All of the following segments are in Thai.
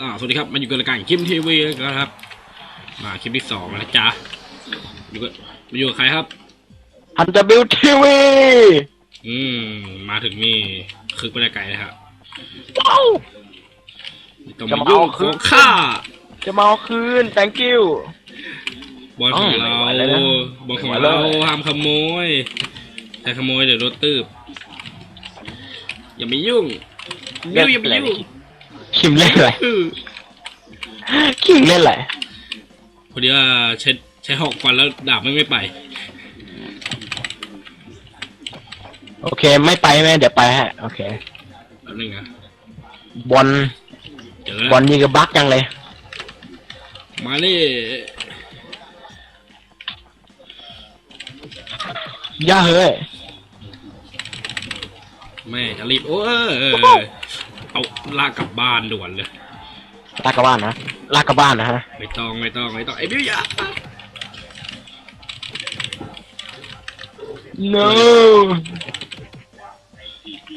อ่าสวัสดีครับมาอยู่กับรายการคิมทีวีแล้วครับ มาคลิปที่สองแล้วนะจ๊ะอยู่กับมาอยู่กับใครครับฮันจะบิวทีวีอืมมาถึงนี่คึกไปได้ไกลเลยครับไม่ต้องมายุ่งของข้าจะมาเอาคืน thank you บอลของเราไม่ไหวแล้วนะบอลของไม่ไหวแล้เราวห้ามขโมยใครขโมยเดี๋ยวโดนตืบอย่าไปยุ่งบิ้วอย่าไปยุ่ง คิมเล่นอะไรอื้อคิมเล่นอะไรพอดีว่าใช้ใช้หอกฟันแล้วดาบไม่ไม่ไป โอเค ไม่ไปไหมเดี๋ยวไปฮะ โอเคแป๊บนึงนะบอลเจอแล้วบอลยิงกับบักจังเลย มานี่ย่าเฮ้ย แม่จะรีบโอ้เออ เออเอาลากกลับบ้านด่วนเลย ลากกลับบ้านนะลากกลับบ้านนะฮะไม่ต้องไม่ต้องไม่ต้องไอ้บิวอย่า no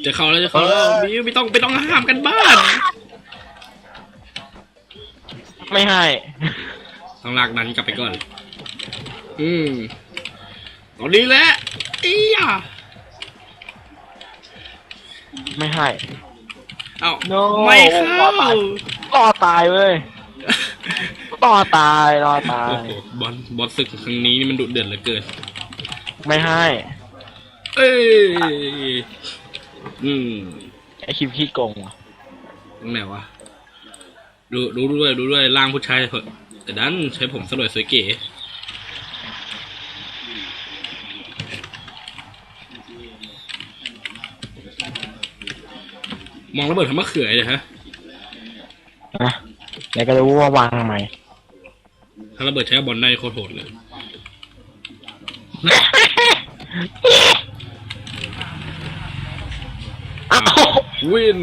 จะเข้าแล้วจะเข้าแล้วบิวไม่ต้องไม่ต้องห้ามกันบ้านไม่ให้ต้องลากนั้นกลับไปก่อน อืมตอนนี้แหละอียาไม่ให้ เอ้า No ไม่เข้ารอตายเว้ยรอตายรอตาโอ้ย โหบอลบอลศึกครั้งนี้นี่มันดุเดือดเหลือเกิน ไม่ให้ เอ้ย อืมไอคิมขี้โกงว่ะตรงไหนวะดูดูด้วยดูด้วยร่างผู้ชายเถอะแต่ดันใช้ผมสลวยสวยเก๋ มองระเบิดทำมะเขือเลยฮะนะไหนก็รู้ว่าวางทำไมถ้าระเบิดใช้กับบอลได้โคตรโหดเลยอ้าววิน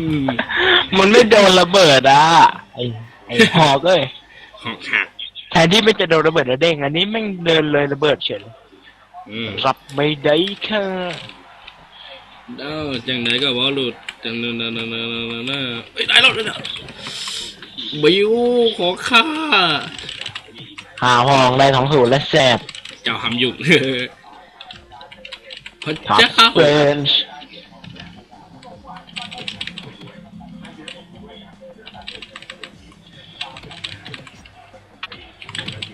มันไม่โดนระเบิดอะไอ้ไอ้หอกเอ้ยหอกหักแทนที่มันจะโดนระเบิดแล้วเด้งอันนี้แม่งเดินเลยระเบิดเฉยอืมรับไม่ได้ค่ะเอ้าจังไหนก็ว่าหลุด จังนนนนนนนเอ้ยได้แล้วได้แล้วบิวขอข้าหาห้องได้ท้องสูตรและแสบเจ้าหำยุ่พระเจ้าเฟรน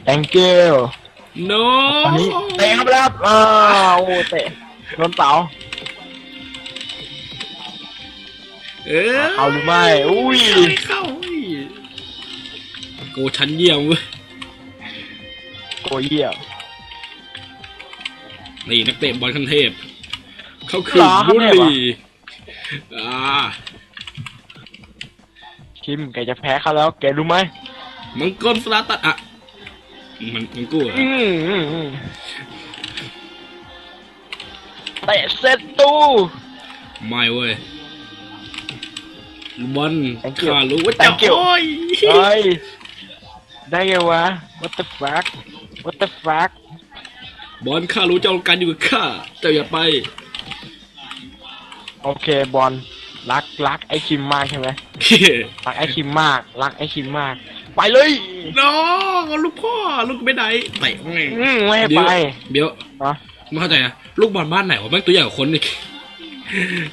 thank you โนตอนนี้เตะเข้าไปแล้วอ้าวเตะโดนเสา เออเข้าหรือไม่อุ้ยไม่เข้าอุ้ยโกชั้นเยี่ยมเว้ยโกเยี่ยมนี่นักเตะบอลขั้นเทพ เขาคือเหรอบุขั้นเทพเหรอรีอ่าคิมแกจะแพ้เขาแล้ว แกรู้ไหมมังกรสลาตัดอะมันมันกู้เหรออืมอืมอืมเตะเซตตูไม่เว้ย บอล Thank you ข้ารู้ว่าจะ Thank you โอ้ยเฮ้ย ได้ไงวะ what the fuck what the fuck บอลข้ารู้เจ้าต้องการอยู่กับข้าเจ้าอย่าไป โอเคบอลรักรักไอคิมมากใช่ไหมรักไอคิมมากรักไอคิมมาก ไปเลยน้องลูกพ่อลูกไม่ไหนเตะไงอืมไม่ให้ไปเดี๋ยวฮะ ไม่เข้าใจนะลูกบอลบ้านไหนวะแม่งตัวใหญ่กว่าคนอีก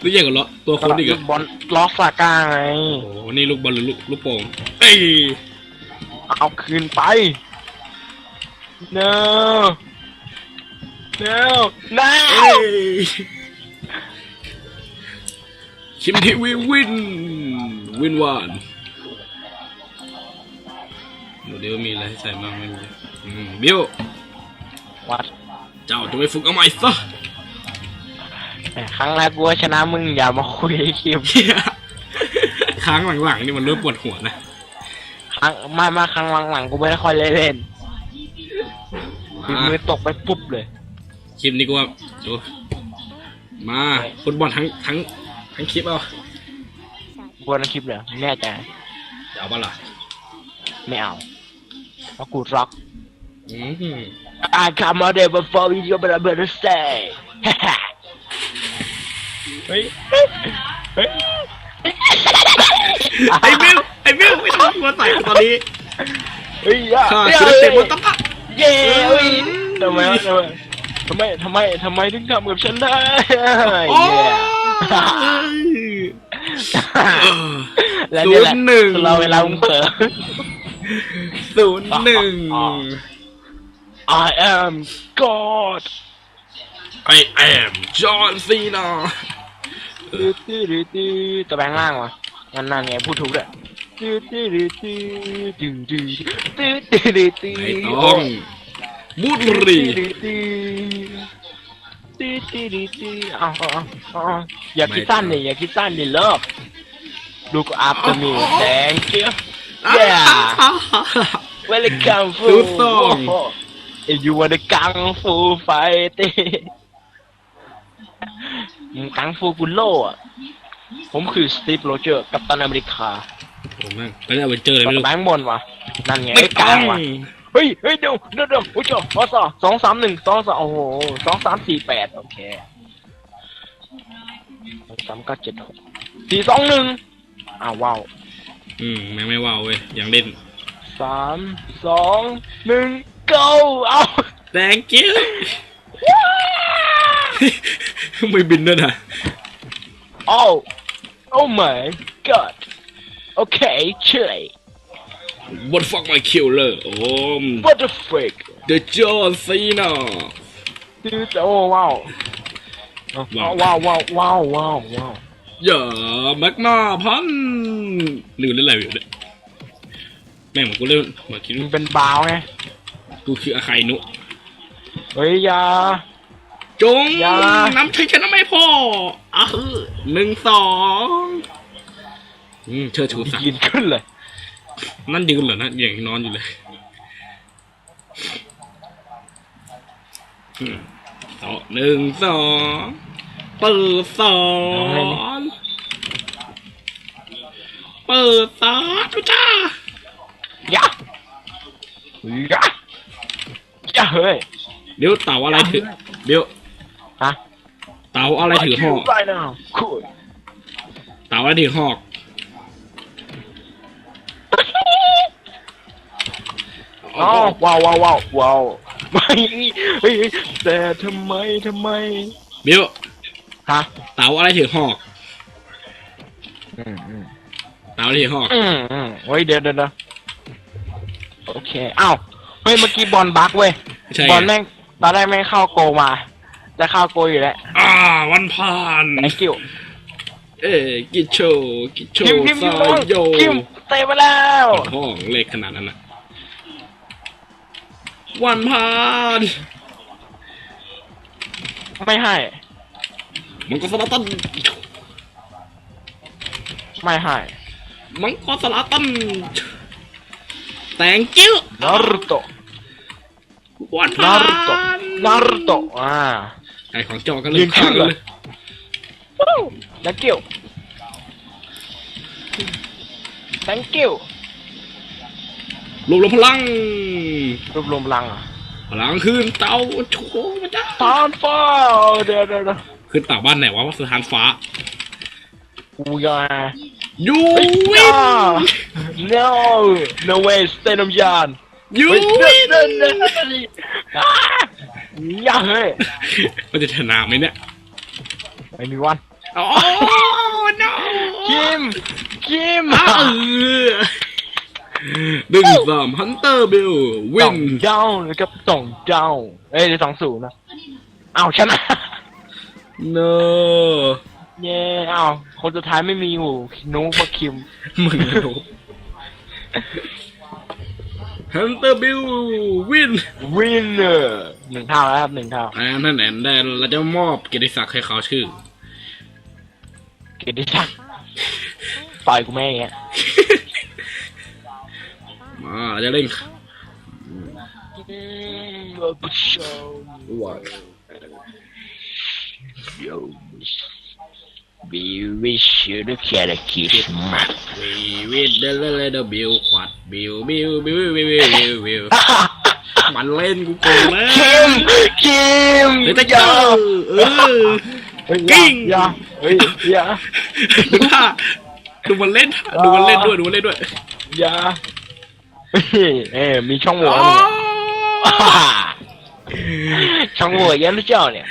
ตัวใหญ่กว่าล้อตัวคนอีกอะบอลล็อกซาก้าไง โอ้โหนี่ลูกบอลหรือลูกลูกโป่งเอ้ยเอาคืนไป no no no เอ้ยคิมทีวีวินวินวานดูเดี๋ยวมีอะไรให้ใส่บ้างไม่มีอืมบิว วัดเจ้าจะไปฝึกเอาใหม่ซะแต่ ครั้งแรกกูว่าชนะมึงอย่ามาคุยไอ้คิมเหี้ยครั้งหลังๆนี่มันเริ่มปวดหัวนะครั้งไม่มาครั้งหลังๆกูไม่ได้ค่อยเล่นเล่นฝีมือตกไปปุ๊บเลยคลิปนี้กูว่าดูมาฟุตบอลทั้งทั้งทั้งคลิปเอาบนคลิปเลยแน่ใจจะเอาปะล่ะไม่เอาเพราะกูร็อกอืม I come out there before you but I'm gonna say เฮ้ย เฮ้ย ไอ้บิวไอ้บิวไม่ต้องกลัวมาใส่ตอนนี้เฮ้ยอย่าข้าอย่าคือเตะบนตะปะเย้เฮ้ยทำไมวะทำไมทำไมทำไมทำไมถึงทำกับฉันได้โอ้เย้ยและนี่แหละศูนย์หนึ่งเราเวลามึงเผลอ ศูนย์หนึ่ง I am God I am John Cena ตื้อตื้อตื้อตื้อตัวแบงล่างวะงั้นนั่นไงพูดถูกเลยตื้อตื้อตื้อตื้อตื้อตื้อตื้อตื้อตื้อไอ้ต้องบุรีตื้อตื้อตื้อตื้อตื้อตื้อเอาเอาเอาเอาอย่าคิดสั้นดิอย่าคิดสั้นดิเลิก Look after me thank you yeah welcome ถูกต้อง If you want the kung fu fight กังฟูกุโลอะ ผมคือสตีฟโรเจอร์ กัปตันอเมริกาผมนั่งไปเล่นเอาไปเจอเลยตอไม่นรู้แบงค์บนวะนั่นไงไม่ไอ้ต้กอลางงวะเฮ้ยเฮ้ยเดี๋ยวเดี๋ยวเดี๋ยวโอ้ยเจ้าพอสอสองสามหนึ่งสองสองโอ้โหสองสามสี่แปดโอเคสองสามเก้าเจ็ดหกสี่สองหนึ่งอ้าวว้าวอืมแม่งไม่ว่าวเว้ยยังเล่นสามสองหนึ่ง go เอา thank you ไม่บินด้วยนะโอ้ oh my god โอเคเฉย What fuck my killer โอ้ม what the freak The John Cena ตื้อโอ้ว้าวว้าวว้าวว้าวว้าวว้าวว้าวอย่าแม็กนาพันนึกเล่นอะไรอยู่เนี่ยแม่งเหมือนกูเล่นเหมือนคิดมึงว่าเป็นบาวไงกูคืออาไคนุเฮ้ยอยา จงอย่า นำชัยชนะไม่พออะคือหนึ่งสองอืมเชิดชูสักดิ์ยืนขึ้นเลย นั่นยืนเหรอนะอย่างนอนอยู่เลยอืมสองหนึ่งสองเปิดสองเปิดสามจ้าอยาอยาอยาเฮ้ย เดี๋ยวเต่าอะไรถือเดี๋ยว ฮะ เต่าอะไรถือหอกไปนะคุยเต่าอะไรถือหอกอ๋อว้าวว้าวว้าวว้าวไม่เฮ้ยแต่ทำไมทำไมเดี๋ยวฮะเต่าอะไรถือหอก อืมอืมเต่าอะไรถือหอก อืมอืมเฮ้ยเดี๋ยวเดี๋ยวเดี๋ยวโอเคอ้าวเฮ้ยเมื่อกี้บอลบักเว้ยใช่บอลไงแม่งตอนแรกแม่งเข้าโกมา จะเข้าโกอยู่แล้วอ่าวันผ่าน thank you เอ้ยกิโชกิโชคิมคิมคิซามยโยคิมเตะมาแล้วห้องเลขขนาดนั้นนะวันผ่านไม่ให้ มังกรสลาตันไม่ให้ มังกรสลาตัน thank you นารุโตะวันนาผ่านรุโตะนารุโตะอ่า ไอของจอกันเลยืยนขึ้ข้างนเลเลยย thank you thank you รวมรวมพลัง รวบรวมพลังอะพลังขึ้นเตาโชว์มาจ้าทานฟ้าเดี๋ยวเดี๋ยวเดี๋ยวขึ้นเต่าบ้านไหนวะว่าสถานฟ้ากูยายูเฮ้ยวินอ่า no no way สเตนอมยานยูเฮ้ยวินเดินเดินเดินอ่าอย่าเฮ้ยมันจะชนะไหมเนี่ยไม่มีวันโอ้ no คิมคิมอ้าวเออดึงสามฮันเตอร์บิลวิสองนเจ้าแล้วก็สองเจ้า เอ้ยสองศูนย์นะเอาชนะ เนอเย้เอาคนสุดท้ายไม่มีอยู่นุ๊กกับคิม มึงรู้ ฮันเตอร์บิลวินวินเนอร์หนึ่งเท่าแล้วครับหนึ่งเท่าอ่านั่นแอนแดนเราจะมอบเกียรติศักดิ์ให้เขาชื่อ เกียรติศักดิ์ต่อยกูแม่งอย่างเงี้ยมาเราจะเล่นอืมเราผู้ชมว่าโย We wish you the cat a Christmas วีวิดเดลเลเดบิลขวัดบิลบิลบิลบิลบิลบิลบิลมันเล่นกูโกงแล้วคิมคิมเฮ้ยแต่เจอเออเฮ้ยกิ้งอย่าเฮ้ยอย่าดูท่าดูมันเล่นท่าดูมันเล่นด้วยดูมันเล่นด้วยอย่าเอ้ยมีช่องโหว่อ๋อช่องโหว่เยอะหรือเจ้าเนี่ย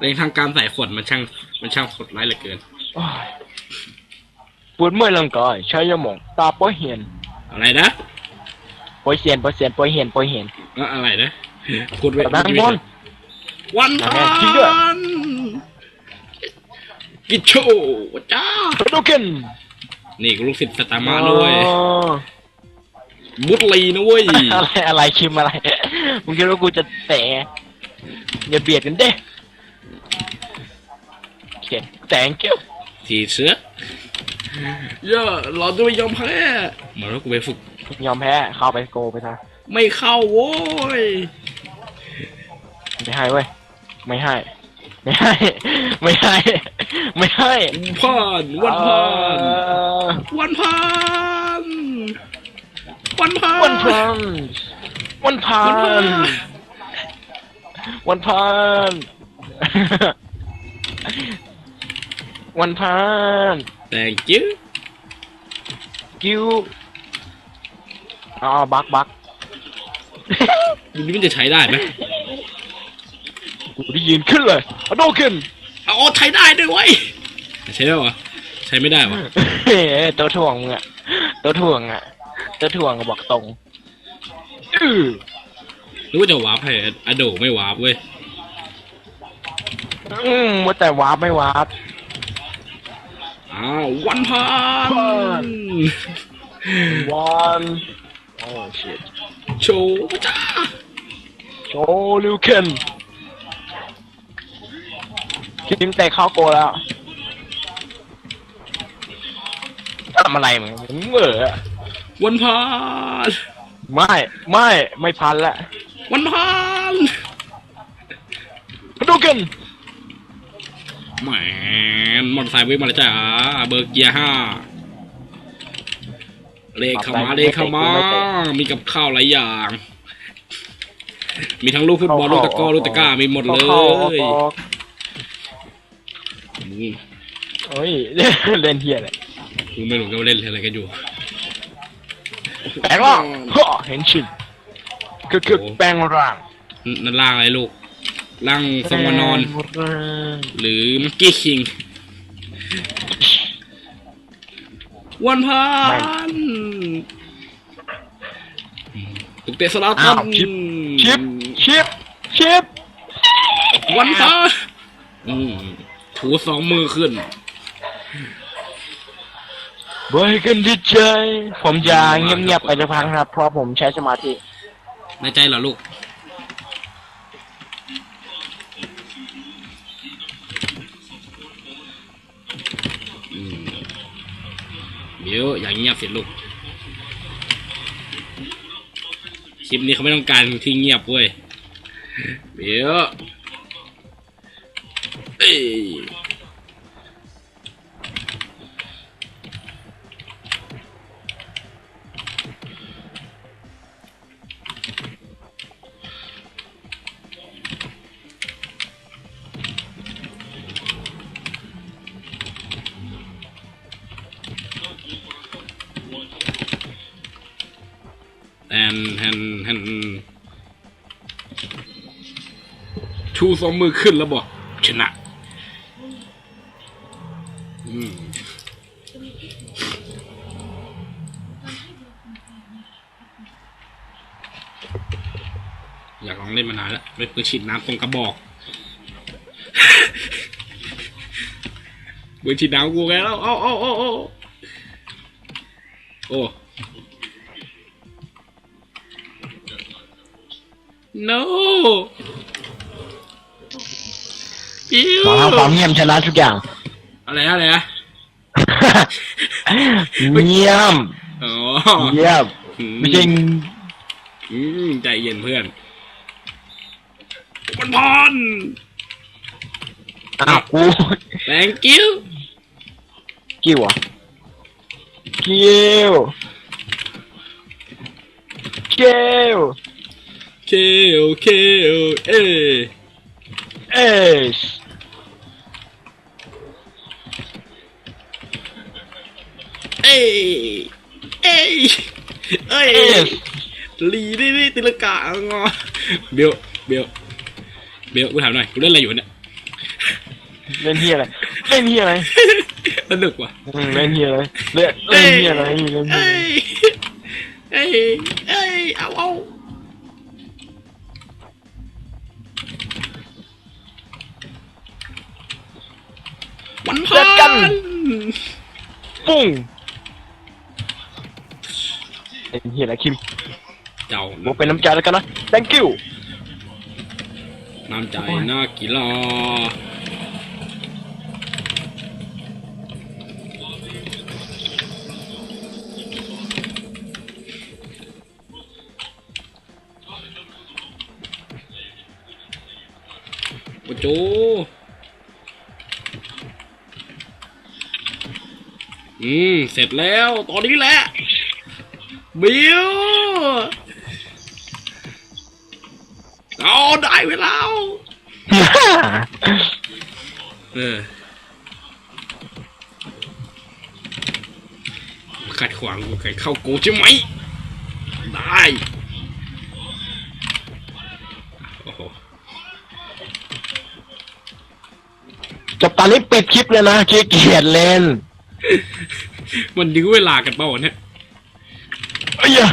ในทางการใส่ขวดมันช่าง มันช่างขดร้ายเหลือเกินโอ้ยปวดเมื่อยร่างกายใช้ยาหมอง ตาป้อยเห็นอะไรนะป้อยเสียนป้อยเสียนป้อยเห็นป้อยเห็น เอ้ออะไรนะพูดไปแบงค์บอล วันอะพัแม่จริงด้วย นกิจโชว์จ้า โดเกนนี่กูลูกศิษย์สตาร์มาด้วยอ๋อบุตรีนะเว้ยอะไรอะไรคิมอะไร มึงคิดว่ากูจะแตะอย่าเบียดกันเด้ โอเคแต่งเกี้ยวทีเสือเยอะเราจะไม่ยอมแพ้มาแล้วกูไปฝึก ยอมแพ้เข้าไปโกไปซะไม่เข้าโว้ย ไม่ให้เว้ย ไม่ให้ ไม่ให้ ไม่ให้ ไม่ให้ผ่านวันผ่านเอ่อวันผ่านวันผ่านวันพันวันพัวันผ่านนวันพัน วันพันแต่งจิ้วกิ้วอ๋อบักบักนี่มันจะใช้ได้ไหมกูได้ยินขึ้นเลยอะโดขึ้นเอาเอาใช้ได้ด้วยเว้ยใช้ได้วะใช้ไม่ได้วะเฮ้ยตัวถ่วงมึงอะตัวถ่วงอะตัวถ่วงอะบอกตรงอื้อหรือว่าจะวาร์ปให้อะโดไม่วาร์ปเว้ย อืมว่าแต่วาร์ปไม่วาร์ป อ้าววันผ่าผ่านนวันโอ้ชิตโชว์พระจ้าโชลิวเคนทีมเตะเข้าโกแล้วทำอะไรมึงมึงเหม่ออะวันผ่านไม่ไม่ไม่พันละวันผ่านดูกัน แหมนมอเตอร์ไซค์วิ่งมาแล้วจ้าเบอร์เกียร์ห้าเลขเข้ามาเลขเข้ามา มีกับข้าวหลายอย่าง มีทั้งลูกฟุตบอลลูกตะกร้อลูกตะกร้ามีหมดเลออกออกยออกอืมเฮ้ยเล่นเฮียเลยกูไม่รู้กันว่าเล่นอะไรกันอยู่แปลงร่างฮ่อเห็นชินคือคือโอ้แปลงร่างนนั่นล่างอะไรลูก ล่างทรงวานอนแปลงร่างหรือมังกี้คิงวันพันตุกเตะสลาตัอ้าวนชิป ชิป ชิป ชิป วันพันอืมถูสองมือขึ้น บอยกันดีใจ ผมจะเงียบๆไปสักพักนะครับ เพราะผมใช้สมาธิ ในใจเหรอลูก ดี๋ยวอย่างเงียบเสร็จลูกคลิปนี้เขาไม่ต้องการที่เงียบเว้ยเดี๋ยว แอนแฮนแฮนชูสองมือขึ้นแล้วบอกชนะอืมอยากลองเล่นมานานแล้วไม่ปืนฉีดน้ำตรงกระบอกปืนฉีดน้ำกูไงแล้วเอาเอาเอาเอาโอ้ no อิวขอทำความเงียบชนะทุกอย่าง อะไรอะไรนะเงียบอ๋อเงียบไม่ใช่อืมใจเย็นเพื่อนวันพรอ้าวกู thank you กิ้วอะกิ้วกิ้ว k o k o เอเอชเอ้ยเอ้ยเอ้ยเอสลีนี่นี่ติลกะงอเบลเบลเบลกูถามหน่อยกูเล่นอะไรอยู่เนี่ยเล่นเฮียอะไรเล่นเฮียอะไรสนุกว่ะอืมเล่นเฮียอะไรเล่นเล่นเฮียอะไรเล่นเฮียเอ้อะไรยเอ้ยเอ้ยเอาเอา วันพัน ปุ้งเล่นเฮียอะไรคิมเจ้าบอกเป็นน้ำใจแล้วกันนะ thank you น้ำใจน่ากีฬาโอ้โจ อืม เสร็จแล้ว ตอนนี้แหละ บิวเอาได้เวลาแล้วเออขัดขวางกูใครเข้ากูใช่ไหม ได้ โอ้โหจบตอนนี้ปิดคลิปเลยนะขี้เกียจเล่น มันยื้อเวลากันเปล่าวะเนี่ยเอ้ยอะ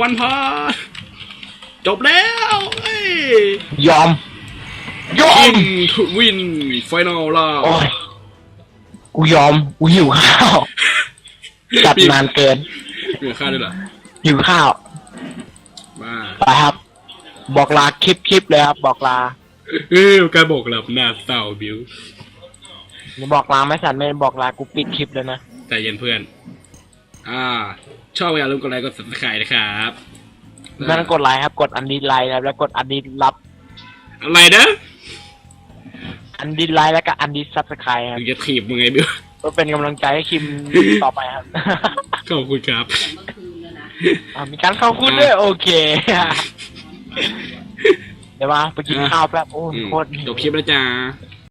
วันพาจบแล้วเอ้ยยอม ยออิม นทูวินไฟนอลล่าโอ้ย กูยอม กูหิวข้าว จัดนานเกิน เหลือค่าด้วยเหรอหิวข้าว มาไปครับ บอกลาคลิปคลิปเลยครับ บอกลา เออการบอกหลับหน้าเศร้าบิว นี่บอกลาไม่สันไม่บอกลากูปิดคลิปเลยนะ ใจเย็นเพื่อน อ่า ชอบอย่าลืมกดไลค์กด subscribe นะครับไม่ต้องกดไลค์ครับ กดอันดีไลค์นะครับแล้วกดอันดีรับ อะไรนะ อันดีไลค์แล้วก็อันดีซับสไครต์ครับมึงจะถีบมึงไงบิวเพื่อเป็นกำลังใจให้คิมต่อไปครับ ขอบคุณครับอ่ามีการเข้าคุณด้วยโอเค เดี๋ยวมาไปกินข้าวแป๊บโอ้ยอืมโคตรหิวจบคลิปแล้วจ้า